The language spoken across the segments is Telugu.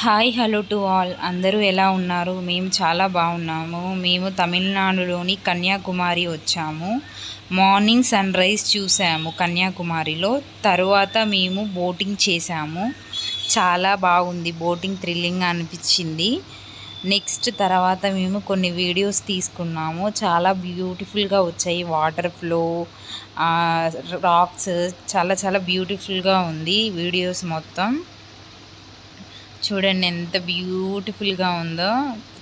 Hi hello to all. అందరూ ఎలా ఉన్నారు? మేము చాలా బాగున్నాము. మేము తమిళనాడులోని కన్యాకుమారి వచ్చాము. మార్నింగ్ సన్ రైజ్ చూసాము కన్యాకుమారిలో. తరువాత మేము బోటింగ్ చేసాము. చాలా బాగుంది. బోటింగ్ థ్రిల్లింగ్ అనిపించింది. నెక్స్ట్ తర్వాత మేము కొన్ని వీడియోస్ తీసుకున్నాము. చాలా బ్యూటిఫుల్గా వచ్చాయి. Water flow rocks. చాలా చాలా బ్యూటిఫుల్గా ఉంది వీడియోస్ మొత్తం. చూడండి ఎంత బ్యూటిఫుల్గా ఉందో.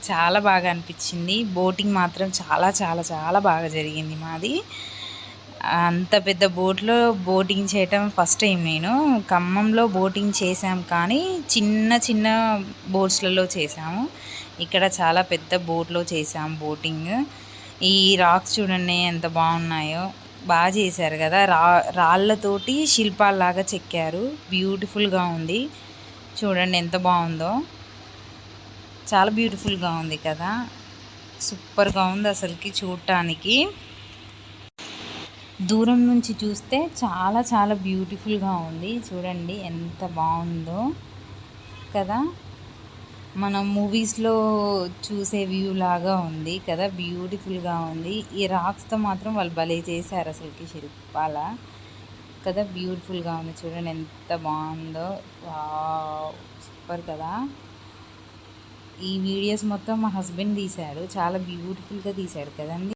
చాలా బాగా అనిపించింది. బోటింగ్ మాత్రం చాలా చాలా చాలా బాగా జరిగింది మాది. అంత పెద్ద బోట్లో బోటింగ్ చేయటం ఫస్ట్ టైం నేను. ఖమ్మంలో బోటింగ్ చేసాం కానీ చిన్న చిన్న బోట్స్లలో చేసాము ఇక్కడ చాలా పెద్ద బోట్లో చేసాం బోటింగ్ ఈ రాక్స్ చూడండి ఎంత బాగున్నాయో. బాగా చేశారు కదా. రా రాళ్ళతోటి శిల్పాల్లాగా చెక్కారు. బ్యూటిఫుల్గా ఉంది. చూడండి ఎంత బాగుందో. చాలా బ్యూటిఫుల్గా ఉంది కదా. సూపర్గా ఉంది అసలుకి చూడటానికి. దూరం నుంచి చూస్తే చాలా చాలా బ్యూటిఫుల్గా ఉంది. చూడండి ఎంత బాగుందో కదా. మనం మూవీస్లో చూసే వ్యూ లాగా ఉంది కదా. బ్యూటిఫుల్గా ఉంది. ఈ రాక్స్తో మాత్రం వాళ్ళు భలే చేశారు అసలుకి శిల్పాల. కదా బ్యూటిఫుల్గా ఉంది చూడండి ఎంత బాగుందో. సూపర్ కదా. ఈ వీడియోస్ మొత్తం మా హస్బెండ్ తీశాడు చాలా బ్యూటిఫుల్గా తీశాడు కదండి.